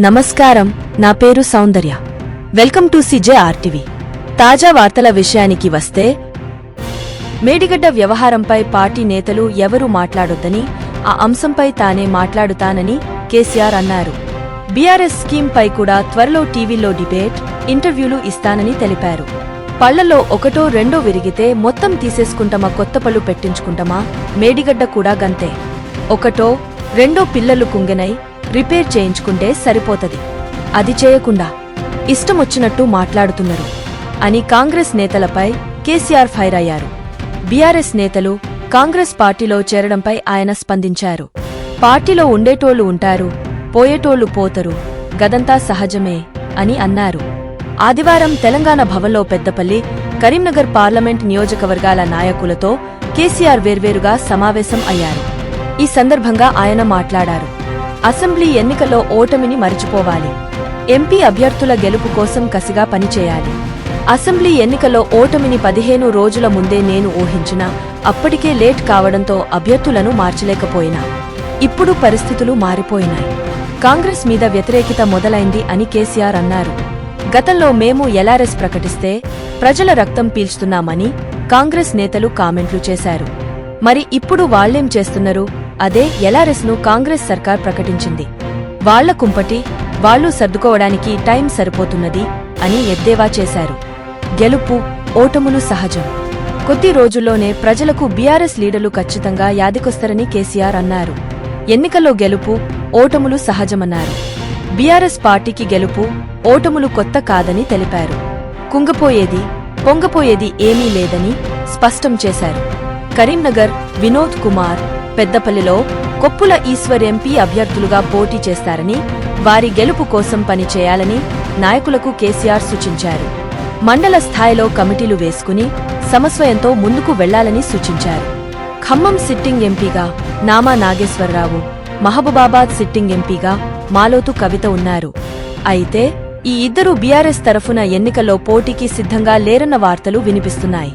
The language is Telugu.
నమస్కారం నా పేరు Soundarya. Welcome to C J R T V. తాజా వార్తల విషయానికి వస్తే మేడిగడ్డ వ్యవహారంపై పార్టీ నేతలు ఎవరూ మాట్లాడొద్దని ఆ అంశంపై తానే మాట్లాడుతానని కేసీఆర్ అన్నారు. బీఆర్ఎస్ స్కీంపై కూడా త్వరలో టీవీలో డిబేట్ ఇంటర్వ్యూలు ఇస్తానని తెలిపారు. పళ్ళలో ఒకటో రెండో విరిగితే మొత్తం తీసేసుకుంటామా కొత్త పళ్ళు పెట్టించుకుంటామా? మేడిగడ్డ కూడా గంతే. ఒకటో రెండో పిల్లలు కుంగెనై రిపేర్ చేయించుకుంటే సరిపోతది. అది చేయకుండా ఇష్టమొచ్చినట్టు మాట్లాడుతున్నారు అని కాంగ్రెస్ నేతలపై కేసీఆర్ ఫైర్ అయ్యారు. బీఆర్ఎస్ నేతలు కాంగ్రెస్ పార్టీలో చేరడంపై ఆయన స్పందించారు. పార్టీలో ఉండేటోళ్ళు ఉంటారు పోయేటోళ్ళు పోతరు గదంతా సహజమే అని అన్నారు. ఆదివారం తెలంగాణ భవన్లో పెద్దపల్లి కరీంనగర్ పార్లమెంట్ నియోజకవర్గాల నాయకులతో కేసీఆర్ వేర్వేరుగా సమావేశం అయ్యారు. ఈ సందర్భంగా ఆయన మాట్లాడారు. అసెంబ్లీ ఎన్నికల్లో ఓటమిని మరిచిపోవాలి. ఎంపీ అభ్యర్థుల గెలుపు కోసం కసిగా పనిచేయాలి. అసెంబ్లీ ఎన్నికల్లో ఓటమిని పదిహేను రోజుల ముందే నేను ఊహించినా అప్పటికే లేట్ కావడంతో అభ్యర్థులను మార్చలేకపోయినా. ఇప్పుడు పరిస్థితులు మారిపోయినాయి. కాంగ్రెస్ మీద వ్యతిరేకిత మొదలైంది అని కేసీఆర్ అన్నారు. గతంలో మేము ఎల్ఆర్ఎస్ ప్రకటిస్తే ప్రజల రక్తం పీల్చుతున్నామని కాంగ్రెస్ నేతలు కామెంట్లు చేశారు. మరి ఇప్పుడు వాళ్ళేం చేస్తున్నారు? అదే ఎలారెస్ను కాంగ్రెస్ సర్కార్ ప్రకటించింది. వాళ్ళ కుంపటి వాళ్ళు సర్దుకోవడానికి టైం సరిపోతున్నది అని ఎద్దేవా చేశారు. గెలుపు ఓటములు సహజం. కొద్ది రోజుల్లోనే ప్రజలకు బీఆర్ఎస్ లీడర్లు ఖచ్చితంగా యాదికొస్తారని కేసీఆర్ అన్నారు. ఎన్నికల్లో గెలుపు ఓటములు సహజమన్నారు. బీఆర్ఎస్ పార్టీకి గెలుపు ఓటములు కొత్త కాదని తెలిపారు. కుంగపోయేది పొంగపోయేది ఏమీ లేదని స్పష్టం చేశారు. కరీంనగర్ వినోద్ కుమార్ పెద్దపల్లిలో కొప్పుల ఈశ్వర్ ఎంపీ అభ్యర్థులుగా పోటీ చేస్తారని వారి గెలుపు కోసం పనిచేయాలని నాయకులకు కేసీఆర్ సూచించారు. మండల స్థాయిలో కమిటీలు వేసుకుని సమస్వయంతో ముందుకు వెళ్ళాలని సూచించారు. ఖమ్మం సిట్టింగ్ ఎంపీగా నామా నాగేశ్వరరావు మహబూబాబాద్ సిట్టింగ్ ఎంపీగా మాలోతు కవిత ఉన్నారు. అయితే ఈ ఇద్దరు బీఆర్ఎస్ తరఫున ఎన్నికల్లో పోటీకి సిద్ధంగా లేరన్న వార్తలు వినిపిస్తున్నాయి.